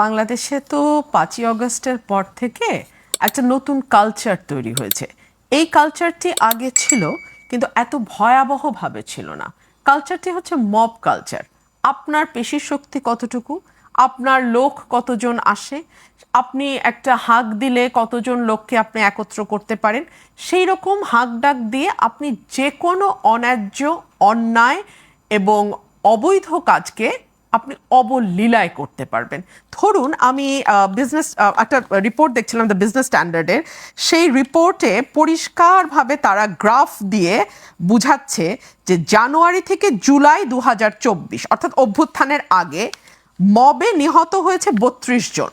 বাংলাদেশে তো পাঁচই অগস্টের পর থেকে একটা নতুন কালচার তৈরি হয়েছে। এই কালচারটি আগে ছিল, কিন্তু এত ভয়াবহভাবে ছিল না। কালচারটি হচ্ছে মব কালচার আপনার পেশি শক্তি কতটুকু? আপনার লোক কতজন আসে? আপনি একটা হাঁক দিলে কতজন লোককে আপনি একত্র করতে পারেন? সেই রকম হাঁক ডাক দিয়ে আপনি যে কোনো অন্যায্য, অন্যায় এবং অবৈধ কাজকে আপনি অবলীলায় করতে পারবেন। ধরুন আমি বিজনেস একটা রিপোর্ট দেখছিলাম দ্য বিজনেস স্ট্যান্ডার্ডের সেই রিপোর্টে পরিষ্কারভাবে তারা গ্রাফ দিয়ে বুঝাচ্ছে যে জানুয়ারি থেকে জুলাই দু হাজার চব্বিশ, অর্থাৎ অভ্যুত্থানের আগে মবে নিহত হয়েছে বত্রিশ জন।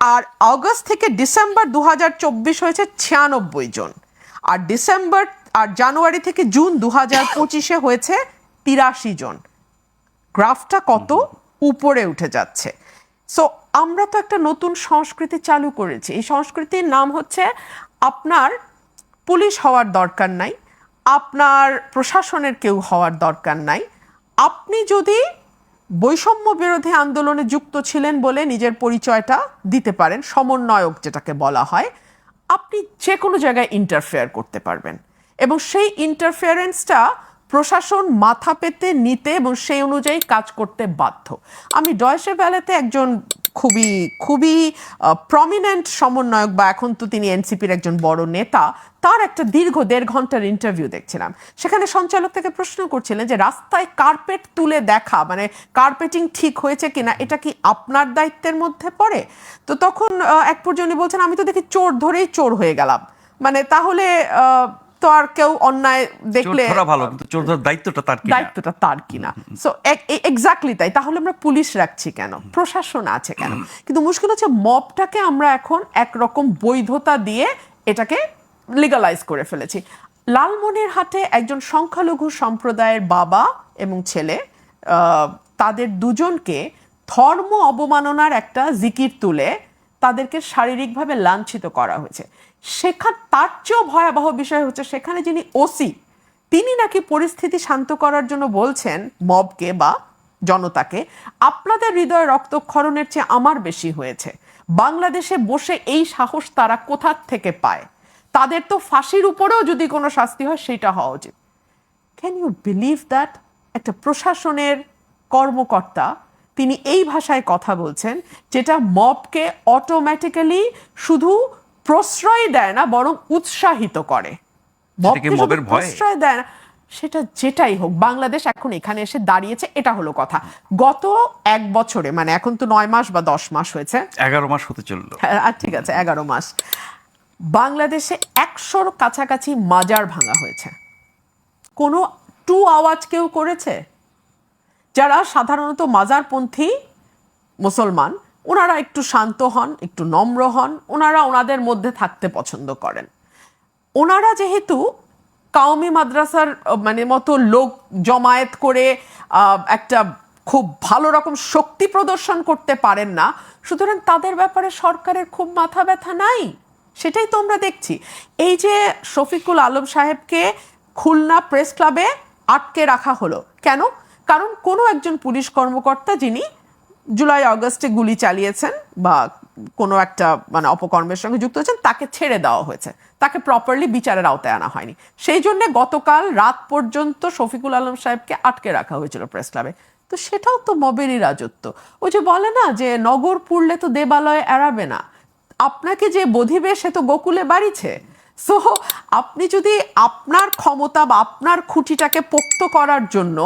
আর আগস্ট থেকে ডিসেম্বর দু হাজার চব্বিশ হয়েছে ছিয়ানব্বই জন। আর ডিসেম্বর, আর জানুয়ারি থেকে জুন দু পঁচিশে হয়েছে তিরাশি জন। গ্রাফটা কত উপরে উঠে যাচ্ছে। সো আমরা তো একটা নতুন সংস্কৃতি চালু করেছি। এই সংস্কৃতির নাম হচ্ছে আপনার পুলিশ হওয়ার দরকার নাই, আপনার প্রশাসনের কেউ হওয়ার দরকার নাই। আপনি যদি বৈষম্য বিরোধী আন্দোলনে যুক্ত ছিলেন বলে নিজের পরিচয়টা দিতে পারেন, সমন্বয়ক যেটাকে বলা হয়, আপনি যে কোনো জায়গায় ইন্টারফেয়ার করতে পারবেন। এবং সেই ইন্টারফেয়ারেন্সটা প্রশাসন মাথা পেতে নিতে এবং সেই অনুযায়ী কাজ করতে বাধ্য। আমি ডয়সে ভ্যালেতে একজন খুবই খুবই প্রমিনেন্ট সমন্বয়ক বা এখন তো তিনি এনসিপির একজন বড় নেতা, তার একটা দীর্ঘ দেড় ঘণ্টার ইন্টারভিউ দেখছিলাম। সেখানে সঞ্চালক থেকে প্রশ্ন করছিলেন যে, রাস্তায় কার্পেট তুলে দেখা মানে কার্পেটিং ঠিক হয়েছে কিনা, এটা কি আপনার দায়িত্বের মধ্যে পড়ে? তো তখন এক পর্যন্ত বলছেন, আমি তো দেখি চোর ধরেই চোর হয়ে গেলাম। মানে তাহলে তো আর কেউ অন্যায় দেখলে ভালো কিন্তু চোর ধরার দায়িত্বটা তার দায়িত্বটা তার কিনা? সো এক্স্যাক্টলি তাই। তাহলে আমরা পুলিশ রাখছি কেন? প্রশাসন আছে কেন? কিন্তু মুশকিল হচ্ছে মবটাকে আমরা এখন একরকম বৈধতা দিয়ে এটাকে লিগালাইজ করে ফেলেছি। লালমনিরহাটে একজন সংখ্যালঘু সম্প্রদায়ের বাবা এবং ছেলে আহ, তাদের দুজনকে ধর্ম অবমাননার একটা জিকির তুলে তাদেরকে শারীরিকভাবে লাঞ্ছিত করা হয়েছে। সেখান তার চেয়েও ভয়াবহ বিষয় হচ্ছে সেখানে যিনি ওসি তিনি নাকি পরিস্থিতি শান্ত করার জন্য বলছেন মবকে বা জনতাকে, আপনাদের হৃদয় রক্তক্ষরণের চেয়ে আমার বেশি হয়েছে। বাংলাদেশে বসে এই সাহস তারা কোথার থেকে পায়? তাদের তো ফাঁসির উপরেও যদি কোনো শাস্তি হয়, সেটা হওয়া উচিত। ক্যান ইউ বিলিভ দ্যাট একটা প্রশাসনের কর্মকর্তা তিনি এই ভাষায় কথা বলছেন যেটা মবকে অটোমেটিক্যালি শুধু প্রশ্রয় দেয় না বরং উৎসাহিত করে। মবের প্রশ্রয় দেয় না সেটা যেটাই হোক বাংলাদেশ এখন এখানে এসে দাঁড়িয়েছে এটা হলো কথা। গত এক বছরে মানে এখন তো নয় মাস বা দশ মাস হয়েছে। এগারো মাস হতে চলল। হ্যাঁ, আর ঠিক আছে এগারো মাস। বাংলাদেশে একশোর কাছাকাছি মাজার ভাঙা হয়েছে। কোনো টু আওয়াজ কেউ করেছে? যারা সাধারণত মাজারপন্থী মুসলমান, ওনারা একটু শান্ত হন, একটু নম্র হন, ওনারা ওনাদের মধ্যে থাকতে পছন্দ করেন। ওনারা যেহেতু কাউমি মাদ্রাসার মানে মতো লোক জমায়েত করে একটা খুব ভালো রকম শক্তি প্রদর্শন করতে পারেন না, সুতরাং তাদের ব্যাপারে সরকারের খুব মাথা ব্যথা নাই, সেটাই তো আমরা দেখছি। এই যে শফিকুল আলম সাহেবকে খুলনা প্রেস ক্লাবে আটকে রাখা হলো, কেন? কারণ কোনো একজন পুলিশ কর্মকর্তা যিনি জুলাই অগস্টে গুলি চালিয়েছেন বা কোনো একটা মানে অপকর্মের সঙ্গে যুক্ত হয়েছেন, তাকে ছেড়ে দেওয়া হয়েছে। তাকে প্রপারলি বিচারের আওতায় আনা হয়নি। সেই জন্য গতকাল রাত পর্যন্ত শফিকুল আলম সাহেবকে আটকে রাখা হয়েছিল প্রেস ক্লাবে। তো সেটাও তো মবেরই রাজত্ব। ওই যে বলে না যে নগর পুড়লে তো দেবালয় এড়াবে না, আপনাকে যে বধিবে সে তো গোকুলে বাড়িছে। সো আপনি যদি আপনার ক্ষমতা বা আপনার খুঁটিটাকে পোক্ত করার জন্য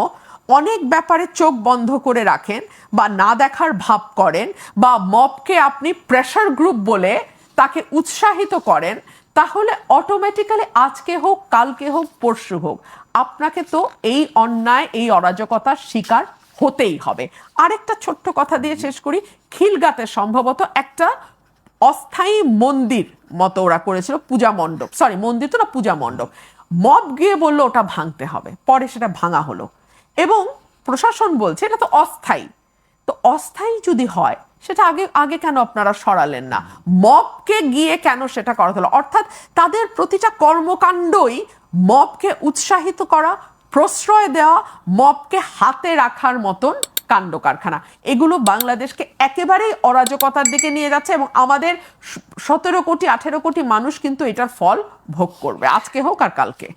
অনেক ব্যাপারে চোখ বন্ধ করে রাখেন বা না দেখার ভাব করেন বা মবকে আপনি প্রেশার গ্রুপ বলে তাকে উৎসাহিত করেন, তাহলে অটোমেটিক্যালি আজকে হোক, কালকে হোক, পরশু হোক, আপনাকে তো এই অন্যায়, এই অরাজকতার শিকার হতেই হবে। আরেকটা ছোট্ট কথা দিয়ে শেষ করি, খিলগাতে সম্ভবত একটা অস্থায়ী মন্দির মতো ওরা করেছিল, পূজা মণ্ডপ। সরি মন্দির তো না, পূজা মণ্ডপ। মব গিয়ে বলল, ওটা ভাঙতে হবে। পরে সেটা ভাঙা হলো। এবং প্রশাসন বলছে এটা তো অস্থায়ী। তো অস্থায়ী যদি হয়, সেটা আগে আগে কেন আপনারা সরালেন না? মবকে গিয়ে কেন সেটা করা হলো? অর্থাৎ তাদের প্রতিটা কর্মকাণ্ডই মবকে উৎসাহিত করা, প্রশ্রয় দেওয়া মবকে হাতে রাখার মতন কাণ্ড কারখানা। এগুলো বাংলাদেশকে একেবারেই অরাজকতার দিকে নিয়ে যাচ্ছে এবং আমাদের সতেরো কোটি, আঠেরো কোটি মানুষ কিন্তু এটার ফল ভোগ করবে। আজকে হোক আর কালকে।